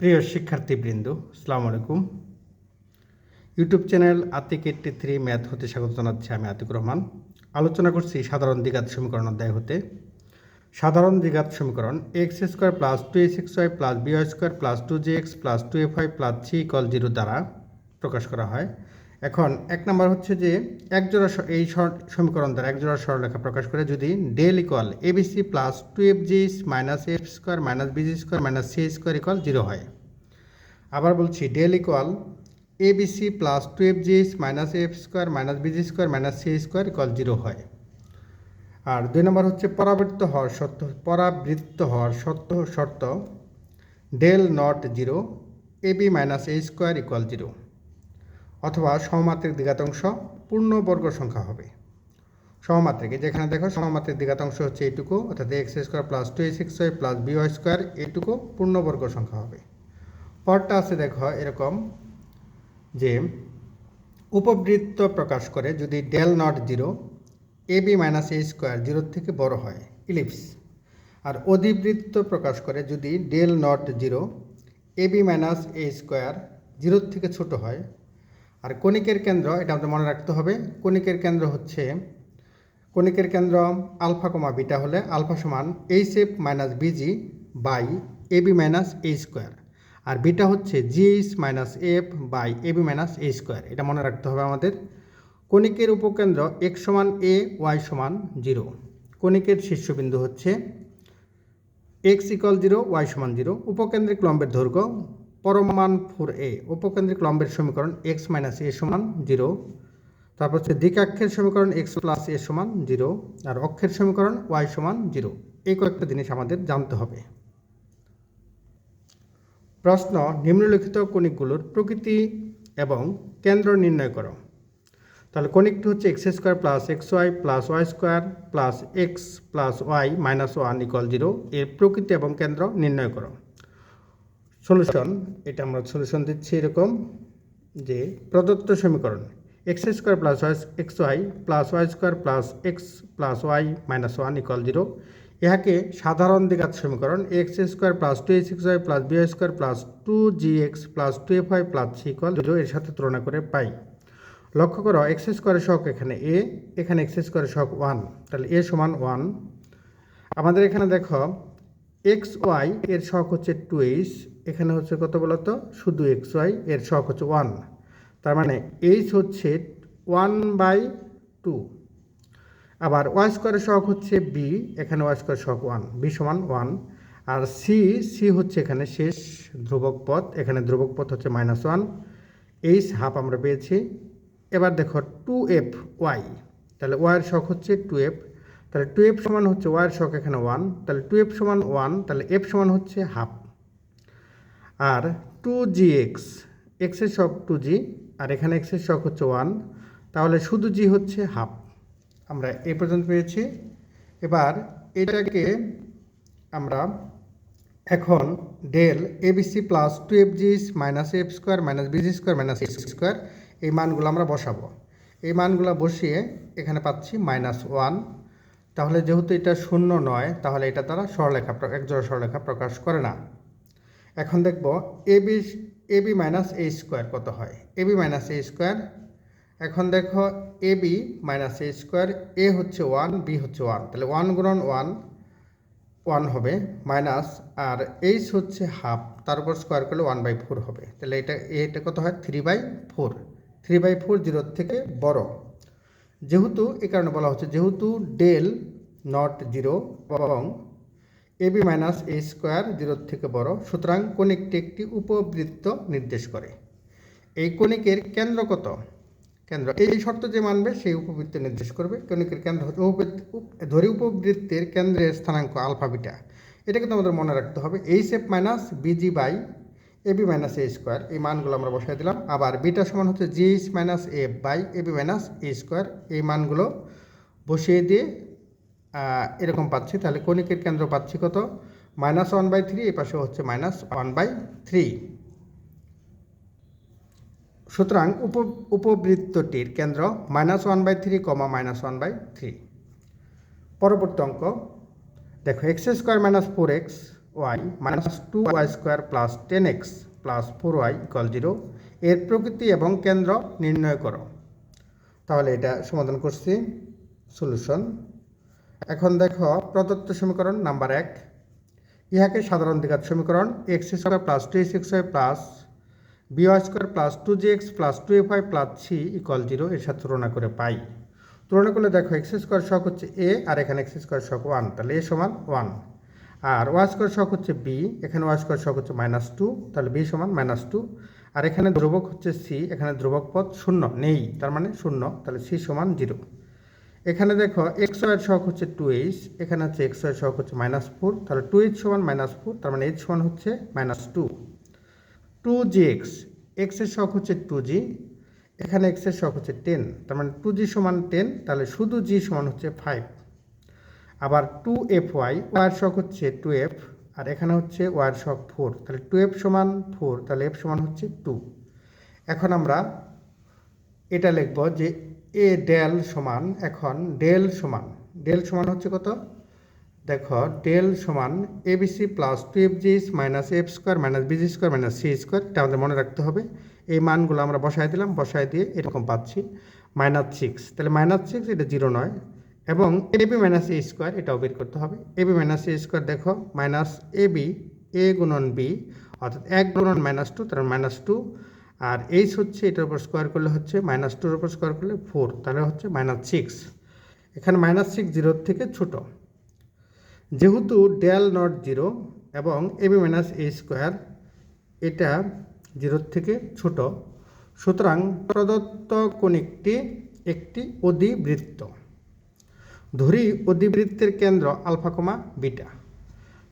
প্রিয় শিক্ষার্থীবৃন্দ, আসসালামু আলাইকুম। YouTube channel Atik eighty three math হতে স্বাগত জানাচ্ছি আমি আতিক রহমান। আলোচনা করছি সাধারণ দ্বিঘাত সমীকরণ অধ্যায় হতে। সাধারণ দ্বিঘাত সমীকরণ x square plus two a six y plus b y square plus two j x plus two f y plus three equal zero দ্বারা প্রকাশ করা হয়। এখন এক নম্বর হচ্ছে যে একজোড়া স- এই সমীকরণ দ্বারা একজোড়া সরলরেখা প্রকাশ করে যদি del equal abc plus two f g minus f square minus bg square minus c square equal zero হয়। আবার বলছি del equal a bc plus two f g minus f square minus bg square minus c square equal zero হয়। আর দুই নম্বর হচ্ছে পরাবৃত্ত হওয়ার শর্ত, পরাবৃত্ত হওয়ার শর্ত শর্ত del not zero a b minus a square equal zero অথবা সমমাত্রিক দ্বিঘাতাংশ পূর্ণবর্গ সংখ্যা হবে। সমমাত্রিক যেখানে দেখো, সমমাত্রিক দ্বিঘাতাংশ হচ্ছে এইটুকু, অর্থাৎ x square plus two a six y plus b y square এইটুকু পূর্ণবর্গ সংখ্যা হবে। পরটা আছে দেখো, এরকম যে উপবৃত্ত প্রকাশ করে যদি del not zero a b minus a square জিরোর থেকে বড় হয় ইলিপস আর অধিবৃত্ত প্রকাশ করে যদি del not zero a b minus a square জিরোর থেকে ছোট হয় আর কণিকের কেন্দ্র, এটা আমাদের মনে রাখতে হবে, কণিকের কেন্দ্র হচ্ছে, কণিকের কেন্দ্র আলফা কমা বিটা হলে আলফা সমান h f minus bg by a b minus a square. R beta হচ্ছে g h minus f by a b minus a square, এটা মনে রাখতে হবে আমাদের। কণিকের উপকেন্দ্র এক্স সমান এ, ওয়াই সমান জিরো। কণিকের শীর্ষবিন্দু হচ্ছে এক্স ইকল জিরো, ওয়াই সমান জিরো। উপকেন্দ্রিক লম্বের দৈর্ঘ্য পরমান ফোর এ, উপকেন্দ্রিক লম্বের সমীকরণ এক্স মাইনাস এ সমান জিরো তারপর হচ্ছে দ্বিকাক্ষের সমীকরণ এক্স প্লাস এ সমান জিরো আর অক্ষের সমীকরণ ওয়াই সমান জিরো এই কয়েকটা জিনিস আমাদের জানতে হবে। প্রশ্ন, নিম্নলিখিত কণিকগুলোর প্রকৃতি এবং কেন্দ্র নির্ণয় করো। তাহলে কণিকটি হচ্ছে x square plus x y plus y square plus x plus y minus one equal zero এর প্রকৃতি এবং কেন্দ্র নির্ণয় করো। সলিউশন, এটা আমরা সলিউশন দিচ্ছি এরকম যে প্রদত্ত সমীকরণ x square plus y x y plus y square plus x plus y minus one equal zero ইহাকে সাধারণ দ্বিঘাত সমীকরণ x square plus two a six y plus b square plus two g x plus two f y plus c equal zero এর সাথে তুলনা করে পাই। লক্ষ্য করো এক্স স্কোয়ারের শখ এখানে এ এখানে এক্স স্কোয়ারের শখ ওয়ান তাহলে এ সমান ওয়ান আমাদের এখানে দেখো এক্স ওয়াই এর শখ হচ্ছে টু এইচ এখানে হচ্ছে কত বলতো? শুধু এক্স ওয়াই এর শখ হচ্ছে ওয়ান তার মানে এইচ হচ্ছে ওয়ান বাই টু আবার ওয়াই স্কোয়ারের শখ হচ্ছে বি এখানে ওয়াই স্কোয়ার শখ ওয়ান বি সমান ওয়ান আর সি সি হচ্ছে এখানে শেষ ধ্রুবক পথ, এখানে ধ্রুবক পথ হচ্ছে মাইনাস ওয়ান এইচ হাফ আমরা পেয়েছি। এবার দেখো টু এফ ওয়াই তাহলে ওয়াইয়ের শখ হচ্ছে টু এফ তাহলে টু এফ সমান হচ্ছে ওয়াইয়ের শখ এখানে ওয়ান তাহলে টু এফ সমান ওয়ান তাহলে এফ সমান হচ্ছে হাফ আর টু জি এক্স এক্সের শখ টু জি আর এখানে এক্সের শখ হচ্ছে ওয়ান তাহলে শুধু জি হচ্ছে হাফ আমরা এই পর্যন্ত পেয়েছি। এবার এটাকে আমরা এখন del abc plus two f g minus f square minus bg square minus x square এই মানগুলো আমরা বসাবো। এই মানগুলো বসিয়ে এখানে পাচ্ছি মাইনাস ওয়ান তাহলে যেহেতু এটা শূন্য নয়, তাহলে এটা তারা সরলেখা একজোড়া সরলেখা প্রকাশ করে না। এখন দেখব a b minus a square কত হয়? A b minus a square এখন দেখো a b minus a square a হচ্ছে ওয়ান বি হচ্ছে ওয়ান তাহলে ওয়ান গুণন ওয়ান ওয়ান হবে মাইনাস আর এইচ হচ্ছে হাফ তার উপর স্কোয়ার করলে ওয়ান বাই ফোর হবে, তাহলে এটা এটা কত হয়? Three by four three by four জিরোর থেকে বড়, যেহেতু, এ কারণে বলা হচ্ছে যেহেতু ডেল নট জিরো এবং a b minus a square জিরোর থেকে বড়। সুতরাং কণিকটি একটি উপবৃত্ত নির্দেশ করে। এই কণিকের কেন্দ্র কত? কেন্দ্র। এই শর্ত যে মানবে, সেই উপবৃত্ত নির্দেশ করবে। কণিকের কেন্দ্র হচ্ছে ধরি উপবৃত্তের কেন্দ্রের স্থানাঙ্ক আলফা বিটা। এটা কিন্তু আমাদের মনে রাখতে হবে। H f minus bg by a b minus a square এই মানগুলো আমরা বসাই দিলাম। আবার বিটা সমান হচ্ছে g h minus f by a b minus a square এই মানগুলো বসিয়ে দিয়ে এরকম পাচ্ছি। তাহলে কণিকের কেন্দ্র পাচ্ছি কত? মাইনাস ওয়ান বাই থ্রি, এই পাশে হচ্ছে মাইনাস ওয়ান বাই থ্রি। সুতরাং উপ, উপবৃত্তটির কেন্দ্র minus one by three comma minus one by three. পরবর্তী অঙ্ক। দেখো, x square minus four x y minus two y square plus ten x plus four y equal zero. এর প্রকৃতি এবং কেন্দ্র নির্ণয় করো। তাহলে এটা সমাধান করছি। সলিউশন। এখন দেখো প্রদত্ত সমীকরণ নাম্বার এক। ইহাকে সাধারণ দ্বিঘাত সমীকরণ x square plus two x y plus b y square plus two g x plus two f y plus c equal zero এর সাথে তুলনা করে পাই। তুলনা করলে দেখো এক্স স্কোয়ার শখ হচ্ছে এ আর এখানে এক্স স্কোয়ার শখ ওয়ান তাহলে এ সমান ওয়ান আর ওয়াই স্কোয়ার শখ হচ্ছে বি এখানে ওয়াই স্কোয়ার শখ হচ্ছে মাইনাস টু তাহলে বি সমান মাইনাস টু আর এখানে ধ্রুবক হচ্ছে সি এখানে ধ্রুবক পদ শূন্য, নেই, তার মানে শূন্য, তাহলে সি সমান জিরো এখানে দেখো এক্স ওয়ের শখ হচ্ছে টু এইচ এখানে হচ্ছে এক্স ওয়াইয়ের শখ হচ্ছে মাইনাস ফোর তাহলে টু এইচ সমান মাইনাস ফোর তার মানে এইচ সমান হচ্ছে minus two two g x এক্সের শখ হচ্ছে টু জি এখানে এক্সের শখ হচ্ছে টেন তার মানে টু জি সমান টেন তাহলে শুধু জি সমান হচ্ছে ফাইভ আবার টু এফ ওয়াই ওয়ার শখ হচ্ছে টু এফ আর এখানে হচ্ছে ওয়ার শখ ফোর তাহলে টু এফ সমান ফোর তাহলে এফ সমান হচ্ছে টু এখন আমরা এটা লিখব যে এ ডেল সমান, এখন ডেল সমান ডেল সমান হচ্ছে কত? দেখো, ডেল সমান a abc plus two f g minus f square minus bg square minus c square এটা আমাদের মনে রাখতে হবে। এই মানগুলো আমরা বসায় দিলাম, বসায় দিয়ে এরকম পাচ্ছি মাইনাস সিক্স তাহলে মাইনাস সিক্স এটা জিরো নয়, এবং এবি মাইনাস এ স্কোয়ার এটাও বের করতে হবে। এবি মাইনাস এ স্কোয়ার দেখো মাইনাস এ বি, এ গুণন বি, অর্থাৎ এক গুণন মাইনাস টু তার মাইনাস টু আর এইচ হচ্ছে এটার উপর স্কোয়ার করলে হচ্ছে মাইনাস টুর উপর স্কোয়ার করলে ফোর তাহলে হচ্ছে মাইনাস সিক্স এখানে মাইনাস সিক্স জিরোর থেকে ছোটো। যেহেতু ডেল নট জিরো এবং এবি মাইনাস এ স্কোয়ার এটা জিরোর থেকে ছোট। সুতরাং প্রদত্ত কোণিকটি একটি অধিবৃত্ত। ধরি অধিবৃত্তের কেন্দ্র আলফা কমা বিটা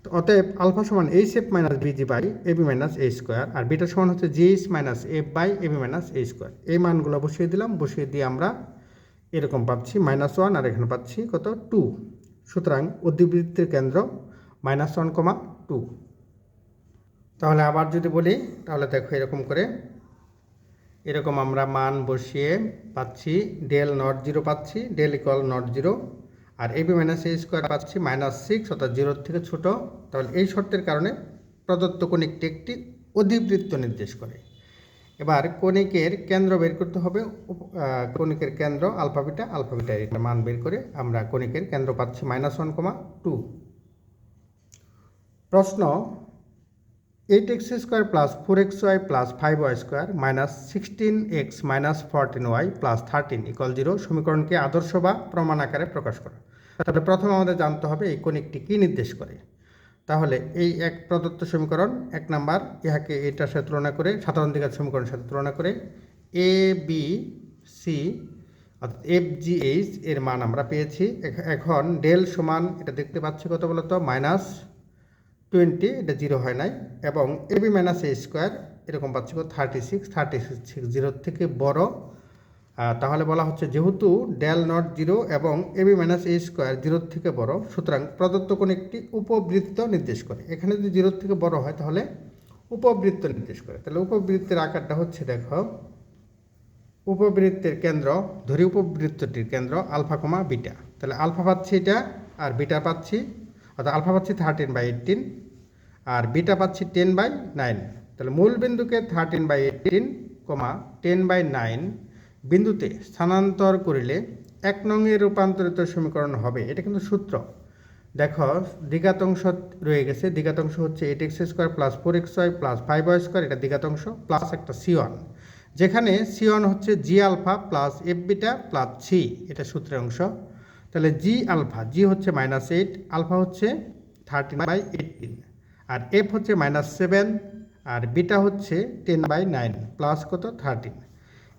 অতএব আলফা সমান H F minus BG by AB minus A square, R beta সমান হচ্ছে G H minus F by AB minus A square. এই মানগুলো বসিয়ে দিলাম, বসিয়ে দিয়ে আমরা এরকম পাচ্ছি, মাইনাস ওয়ান, আর এখানে পাচ্ছি কত? টু। সুতরাং অধিবৃত্তের কেন্দ্র মাইনাস ওয়ান কমা টু। তাহলে আবার যদি বলি, তাহলে দেখো এরকম করে, এরকম আমরা মান বসিয়ে পাচ্ছি, ডেল নট জিরো পাচ্ছি, ডেল ইকুয়াল নট জিরো। আর এবি মাইনাস এ স্কোয়ার পাচ্ছি মাইনাস সিক্স অর্থাৎ জিরোর থেকে ছোট। তাহলে এই শর্তের কারণে প্রদত্ত কণিকটি একটি অধিবৃত্ত নির্দেশ করে। এবার কণিকের কেন্দ্র বের করতে হবে। কণিকের কেন্দ্র আলফাবিটা আলফাবিটা এটা মান বের করে আমরা কণিকের কেন্দ্র পাচ্ছি মাইনাস ওয়ান কমা টু প্রশ্ন eight X square plus four X Y plus five Y square minus sixteen X minus fourteen Y plus thirteen equal zero সমীকরণকে আদর্শ বা প্রমাণ আকারে প্রকাশ করা। তাহলে প্রথম আমাদের জানতে হবে এই কণিকটি কী নির্দেশ করে। তাহলে এই এক প্রদত্ত সমীকরণ, এক নাম্বার, ইহাকে এটার সাথে তুলনা করে, সাধারণ দিকের সমীকরণের সাথে তুলনা করে এ বি সি অর্থাৎ এফ জি এইচ এর মান আমরা পেয়েছি। এখন ডেল সমান, এটা দেখতে পাচ্ছি কত বলতো মাইনাস টোয়েন্টি, এটা জিরো হয় নাই। এবং এবি মাইনাস এ স্কোয়ার, এরকম পাচ্ছি থার্টি সিক্স থার্টি সিক্স জিরোর থেকে বড় তাহলে বলা হচ্ছে যেহেতু ডেল নট জিরো এবং এবি মাইনাস এ স্কোয়ার জিরোর থেকে বড়, সুতরাং প্রদত্ত কোন একটি উপবৃত্ত নির্দেশ করে। এখানে যদি জিরোর থেকে বড় হয়, তাহলে উপবৃত্ত নির্দেশ করে। তাহলে উপবৃত্তের আকারটা হচ্ছে, দেখো, উপবৃত্তের কেন্দ্র, ধরি উপবৃত্তটির কেন্দ্র, আলফা কমা বিটা। তাহলে আলফা পাচ্ছি এটা, আর বিটা পাচ্ছি, অর্থাৎ আলফা পাচ্ছি থার্টিন বাই এইটিন আর বিটা পাচ্ছি টেন বাই নাইন তাহলে মূল বিন্দুকে thirteen by eighteen comma ten by nine বিন্দুতে স্থানান্তর করিলে এক নংয়ে রূপান্তরিত সমীকরণ হবে। এটা কিন্তু সূত্র। দেখো দ্বিঘাতংশ রয়ে গেছে। দ্বিঘাতংশ হচ্ছে eight X square plus four X Y plus five Y square এটা দ্বিঘাতংশ প্লাস একটা সি ওয়ান যেখানে সি ওয়ান হচ্ছে G alpha plus F beta plus C এটা সূত্রের অংশ। তাহলে জি আলফা জি হচ্ছে মাইনাস এইট আলফা হচ্ছে থার্টিন বাই এইটিন আর এফ হচ্ছে মাইনাস সেভেন আর বিটা হচ্ছে টেন বাই নাইন প্লাস কত? থার্টিন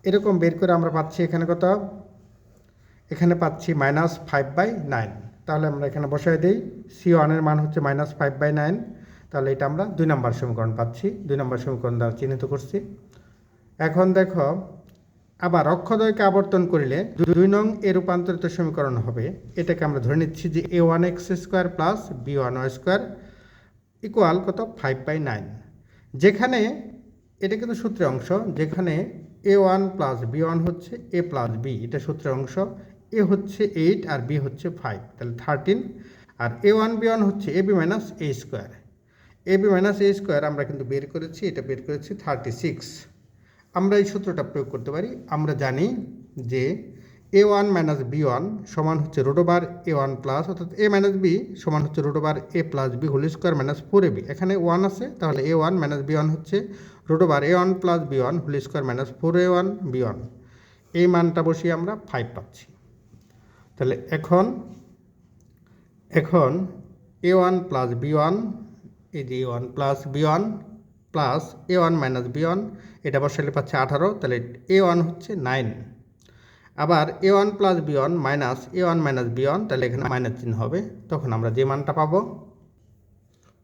এরকম বের করে আমরা পাচ্ছি এখানে কত? এখানে পাচ্ছি মাইনাস ফাইভ বাই নাইন তাহলে আমরা এখানে বসাই দিই। সি ওয়ানের মান হচ্ছে মাইনাস ফাইভ বাই নাইন তাহলে এটা আমরা দুই নম্বর সমীকরণ পাচ্ছি। দুই নম্বর সমীকরণ দ্বারা চিহ্নিত করছি। এখন দেখো, আবার অক্ষদয়কে আবর্তন করিলে দুই নং এ রূপান্তরিত সমীকরণ হবে। এটাকে আমরা ধরে নিচ্ছি যে A one X square plus B one Y square equal কত? ফাইভ বাই নাইন যেখানে, এটা কিন্তু সূত্রের অংশ। যেখানে A one plus B one হচ্ছে এ প্লাস বি এটা সূত্রের অংশ। এ হচ্ছে এইট আর বি হচ্ছে ফাইভ তাহলে থার্টিন আর এ ওয়ান বি ওয়ান হচ্ছে A B minus A square A B minus A square আমরা কিন্তু বের করেছি, এটা বের করেছি থার্টি সিক্স আমরা এই সূত্রটা প্রয়োগ করতে পারি। আমরা জানি যে A one minus B one সমান হচ্ছে রোডোবার এ ওয়ান প্লাস অর্থাৎ এ মাইনাস বি সমান হচ্ছে root over A plus B whole square minus four A B এখানে ওয়ান আছে, তাহলে A one minus B one হচ্ছে root over A one plus B one whole square minus four A one B one এই মানটা বসিয়ে আমরা five পাচ্ছি। তাহলে এখন এখন A one plus B one এই যে A one plus B one plus A one minus B one এটা বসালে পাচ্ছে আঠারো, তাহলে এ ওয়ান হচ্ছে নাইন আবার A one plus B one minus A one minus B one তাহলে এখানে মাইনাস চিহ্ন হবে। তখন আমরা যে মানটা পাবো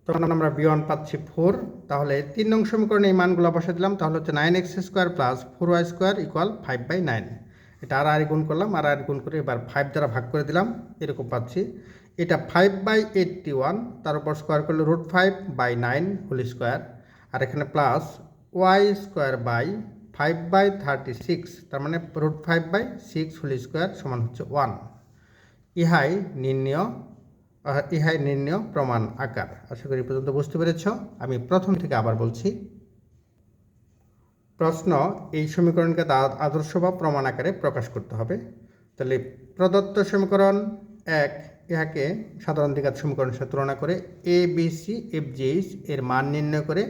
তখন আমরা বি ওয়ান পাচ্ছি ফোর তাহলে তিন নং সমীকরণে এই মানগুলো বসে দিলাম, তাহলে হচ্ছে nine X square plus four Y square equal five by nine এটা আর আর গুণ করলাম, আর আর গুণ করে এবার ফাইভ দ্বারা ভাগ করে দিলাম, এরকম পাচ্ছি। এটা ফাইভ বাই এইটটি ওয়ান তার উপর স্কোয়ার করলে root five by nine whole square আর এখানে plus Y square by five by thirty six তার মানে root five by six whole square সমান হচ্ছে ওয়ান ইহাই নির্ণয় ইহাই নির্ণয়, প্রমাণ, আকার। আশা করি পর্যন্ত বুঝতে পেরেছ। আমি প্রথম থেকে আবার বলছি, প্রশ্ন, এই সমীকরণকে আদর্শ বা প্রমাণ আকারে প্রকাশ করতে হবে। তাহলে প্রদত্ত সমীকরণ এক, ইহাকে সাধারণ দ্বিঘাত সমীকরণের সাথে তুলনা করে A B C F G GH এর মান নির্ণয় করে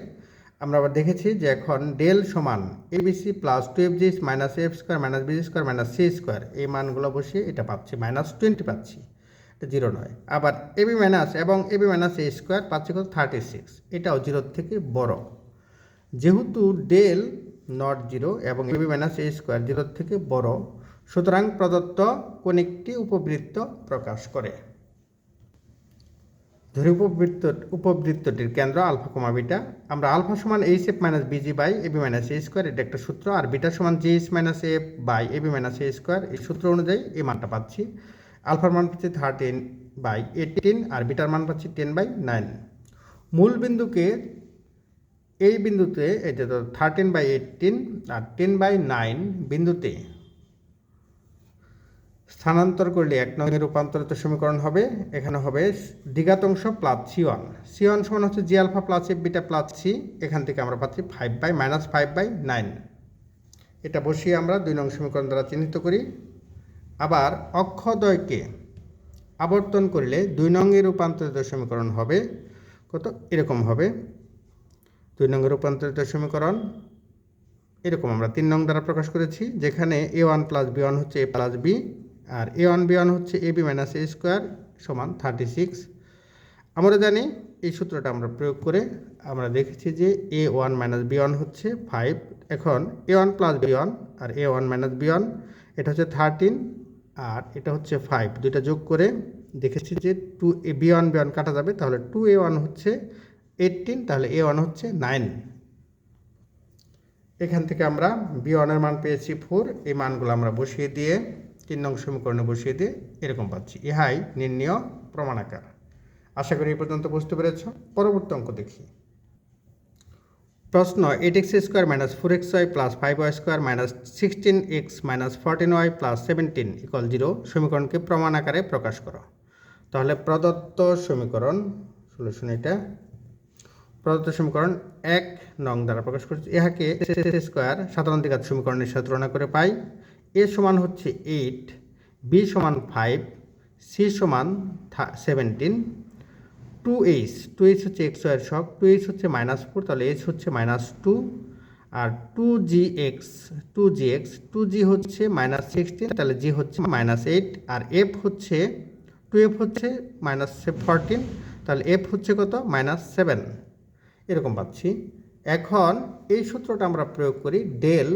আমরা আবার দেখেছি যে এখন ডেল সমান A B C plus two F GH minus F square minus B square minus C square এই মানগুলো বসিয়ে এটা পাচ্ছি মাইনাস টোয়েন্টি পাচ্ছি। জিরো নয়। আবার এবি মাইনাস এবং এবি মাইনাস এ স্কোয়ার কত থার্টি সিক্স। এটাও জিরোর থেকে বড়। যেহেতু ডেল নট জিরো এবং এবি মাইনাস এ স্কোয়ার জিরোর থেকে বড়, সুতরাং প্রদত্ত কোন একটি উপবৃত্ত প্রকাশ করে। ধরি উপবৃত্ত, উপবৃত্তটির কেন্দ্র আলফা কমা বিটা। আমরা আলফা সমান H F minus BG by AB minus A square, এটা একটা সূত্র, আর বিটা সমান G H minus F by AB minus A square. এই সূত্র অনুযায়ী এই মানটা পাচ্ছি। আলফার মান পাচ্ছি থার্টিন বাই এইটিন আর বিটার মান পাচ্ছি টেন বাই নাইন মূল বিন্দুকে এই বিন্দুতে এটা তো থার্টিন বাই এইটিন আর টেন বাই নাইন বিন্দুতে স্থানান্তর করলে এক নঙ্গের রূপান্তরিত সমীকরণ হবে। এখানে হবে দ্বিঘাত অংশ plus C one C one সমান হচ্ছে G alpha plus F beta plus C এখান থেকে আমরা পাচ্ছি five by minus five by nine এটা বসিয়ে আমরা দুই নং সমীকরণ দ্বারা চিহ্নিত করি। আবার অক্ষদয়কে আবর্তন করলে দুই নঙ্গের রূপান্তরিত সমীকরণ হবে। কত? এরকম হবে। দুই নঙ্গে রূপান্তরিত সমীকরণ, এরকম আমরা তিন নং দ্বারা প্রকাশ করেছি, যেখানে A one plus B one হচ্ছে এ প্লাস বি আর এ ওয়ান বি ওয়ান হচ্ছে A B minus A square সমান থার্টি সিক্স আমরা জানি এই সূত্রটা আমরা প্রয়োগ করে আমরা দেখেছি যে A one minus B one হচ্ছে ফাইভ এখন A one plus B one R A one minus B one এটা হচ্ছে থার্টিন আর এটা হচ্ছে ফাইভ দুইটা যোগ করে দেখেছি যে two A B one B one কাটা যাবে, তাহলে টু এ ওয়ান হচ্ছে এইটিন তাহলে এ ওয়ান হচ্ছে নাইন এখান থেকে আমরা বি ওয়ানের মান পেয়েছি ফোর এই মানগুলো আমরা বসিয়ে দিয়ে, তিন নং সমীকরণে বসিয়ে দিয়ে এরকম পাচ্ছি। ইহাই নির্ণয় প্রমাণাকার। আশা করি এই পর্যন্ত বুঝতে পেরেছ। পরবর্তী অঙ্ক দেখি। প্রশ্ন eight X square minus four X Y plus five Y square minus sixteen X minus fourteen Y plus seventeen equal zero সমীকরণকে প্রমাণ আকারে প্রকাশ করো। তাহলে প্রদত্ত সমীকরণ সলিউশন এটা, প্রদত্ত সমীকরণ এক নং দ্বারা প্রকাশ করছি। ইহাকে স্কোয়ার সাধারণ দ্বিঘাত সমীকরণের সাথে তুলনা করে পাই। এ সমান হচ্ছে এইট, বি সমান ফাইভ, সি সমান seventeen two H two H হচ্ছে এক্স ওয়ার শক টু এইচ হচ্ছে মাইনাস ফোর তাহলে এইচ হচ্ছে মাইনাস টু আর two G X two G X two G হচ্ছে মাইনাস সিক্সটিন তাহলে জি হচ্ছে মাইনাস এইট আর এফ হচ্ছে টু এফ হচ্ছে মাইনাস ফোরটিন তাহলে এফ হচ্ছে কত? মাইনাস সেভেন এরকম পাচ্ছি। এখন এই সূত্রটা আমরা প্রয়োগ করি ডেল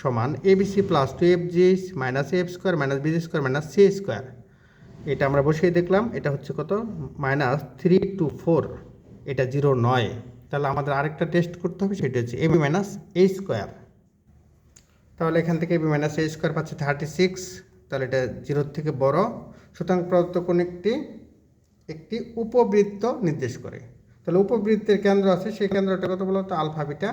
সমান ABC plus two F G minus F square minus BG square minus C square এটা আমরা বসিয়ে দেখলাম, এটা হচ্ছে কত? মাইনাস থ্রি টু ফোর, এটা জিরো নয়। তাহলে আমাদের আরেকটা টেস্ট করতে হবে, সেটা হচ্ছে এবি মাইনাস এ স্কোয়ার। তাহলে এখান থেকে এবি মাইনাস এ স্কোয়ার পাচ্ছি থার্টি সিক্স, তাহলে এটা জিরোর থেকে বড়। সুতরাং প্রদত্ত কোন একটি একটি উপবৃত্ত নির্দেশ করে। তাহলে উপবৃত্তের কেন্দ্র আছে, সেই কেন্দ্রটা কত বলতো? আলফা বিটা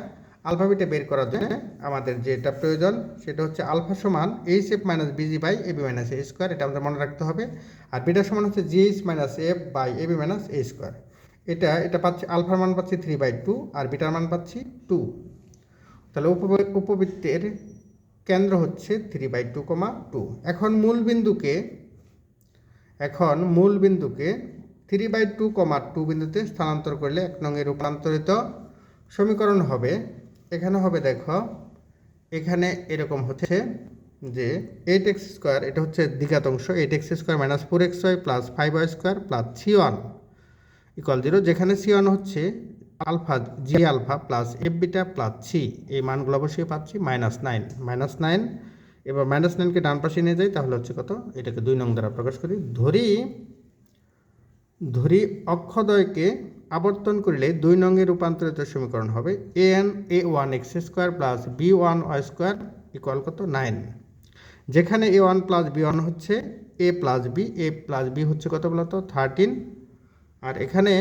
আলফা বিটা বের করার জন্য আমাদের যেটা প্রয়োজন সেটা হচ্ছে আলফা সমান H F minus BG by AB minus A square, এটা আমাদের মনে রাখতে হবে। আর বিটা সমান হচ্ছে G H minus F by AB minus A square. এটা এটা পাচ্ছি, আলফার মান পাচ্ছি থ্রি বাই টু আর বিটার মান পাচ্ছি টু। তাহলে উপ- উপবৃত্তের কেন্দ্র হচ্ছে three by two comma two. এখন মূল বিন্দুকে, এখন মূল বিন্দুকে three by two comma two বিন্দুতে স্থানান্তর করলে এক নঙে রূপান্তরিত সমীকরণ হবে। এখানে হবে দেখো, এখানে এরকম হচ্ছে যে এইট এক্স স্কোয়ার এটা হচ্ছে দ্বিঘাত অংশ eight X square minus four X Y plus five Y square plus C one equal zero যেখানে সি ওয়ান হচ্ছে alpha G alpha plus F beta plus C এই মানগুলো অবশ্যই পাচ্ছি মাইনাস নাইন মাইনাস নাইন এবার মাইনাস নাইনকে ডান পাশে নিয়ে যাই, তাহলে হচ্ছে কত? এটাকে দুই নং দ্বারা প্রকাশ করি, ধরি ধরি অক্ষদয়কে আবর্তন করিলে দুই নঙ্গে রূপান্তরিত সমীকরণ হবে A N A one X square plus B one Y square equal কত? নাইন যেখানে A one plus B one হচ্ছে A plus B A plus B হচ্ছে কত বলতো? থার্টিন আর এখানে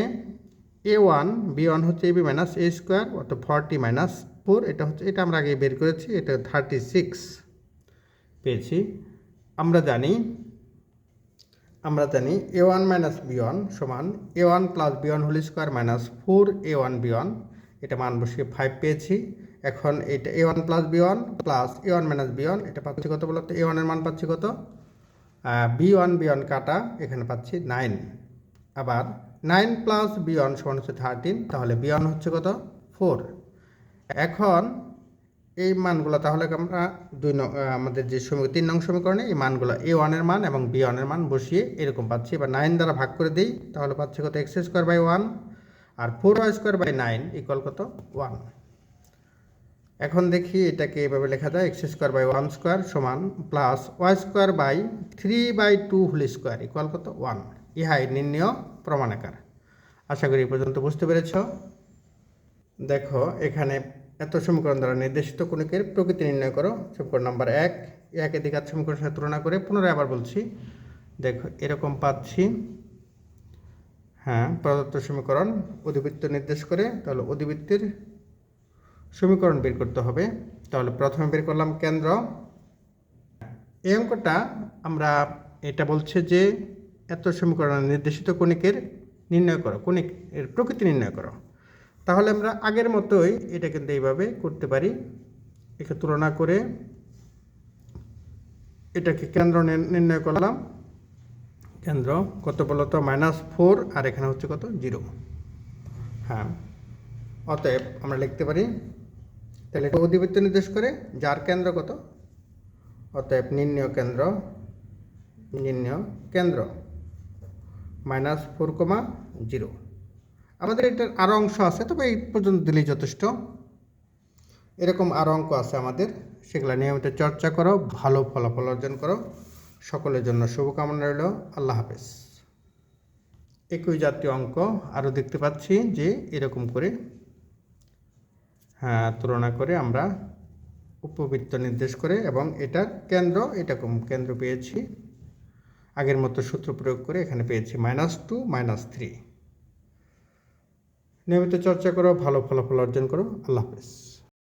এ ওয়ান বি ওয়ান হচ্ছে A B minus A square অর্থাৎ forty minus four এটা হচ্ছে, এটা আমরা আগে বের করেছি, এটা থার্টি সিক্স পেয়েছি। আমরা জানি আমরা জানি A one minus B one সমান A one plus B one whole square minus four A one B one এটা মান বসিয়ে ফাইভ পেয়েছি। এখন এটা A one plus B plus A one minus B এটা পাচ্ছি কত বলতো? এ ওয়ানের মান পাচ্ছি কত? বি ওয়ান বি ওয়ান কাটা, এখানে পাচ্ছি নাইন আবার নাইন প্লাস বি ওয়ান সমান হচ্ছে থার্টিন তাহলে বি ওয়ান হচ্ছে কত? ফোর এখন এই মানগুলো তাহলে আমরা দুই আমাদের যে সমীকরণ তিন নং সমীকরণে এই মানগুলো এ ওয়ানের মান এবং বি ওয়ানের মান বসিয়ে এরকম পাচ্ছি। এবার নাইন দ্বারা ভাগ করে দিই, তাহলে পাচ্ছি কত? X square by one R four Y square by nine equal কত? ওয়ান এখন দেখি এটাকে এভাবে লেখা যায় X square by one square সমান plus Y square by three by two whole square equal কত? ওয়ান ইহাই নির্ণয় প্রমাণাকার। আশা করি এই পর্যন্ত বুঝতে পেরেছ। দেখো, এখানে এত সমীকরণ দ্বারা নির্দেশিত কোণিকের প্রকৃতি নির্ণয় করো। সমীকরণ নাম্বার এক একের দিঘাত সমীকরণের সাথে তুলনা করে পুনরায় আবার বলছি। দেখো, এরকম পাচ্ছি। হ্যাঁ প্রদত্ত সমীকরণ অধিবৃত্ত নির্দেশ করে, তাহলে অধিবৃত্তির সমীকরণ বের করতে হবে। তাহলে প্রথমে বের করলাম কেন্দ্র। এই অঙ্কটা আমরা, এটা বলছে যে, এত সমীকরণ নির্দেশিত কণিকের নির্ণয় করো, কণিক এর প্রকৃতি নির্ণয় করো। তাহলে আমরা আগের মতোই এটা কিন্তু এইভাবে করতে পারি। একে তুলনা করে এটাকে কেন্দ্র নির্ণয় করলাম। কেন্দ্র কত বলতো মাইনাস ফোর, আর এখানে হচ্ছে কত? জিরো। হ্যাঁ। অতএব আমরা লিখতে পারি, তাহলে অধিবৃত্ত নির্দেশ করে যার কেন্দ্র কত? অতএব নির্ণয় কেন্দ্র নির্ণয় কেন্দ্র। Minus four comma zero. আমাদের এটার আরও অংশ আছে, তবে এই পর্যন্ত দিলেই যথেষ্ট। এরকম আরও অঙ্ক আছে আমাদের, সেগুলো নিয়মিত চর্চা করো, ভালো ফলাফল অর্জন করো। সকলের জন্য শুভকামনা রইল, আল্লাহ হাফেজ। একই জাতীয় অঙ্ক আরও দেখতে পাচ্ছি যে এরকম করে হ্যাঁ তুলনা করে আমরা উপবৃত্ত নির্দেশ করে এবং এটার কেন্দ্র, এরকম কেন্দ্র পেয়েছি। আগের মতো সূত্র প্রয়োগ করে এখানে পেয়েছি মাইনাস টু, মাইনাস থ্রি। নিয়মিত চর্চা করো ভালো ফলাফল অর্জন করো। আল্লাহ হাফেজ।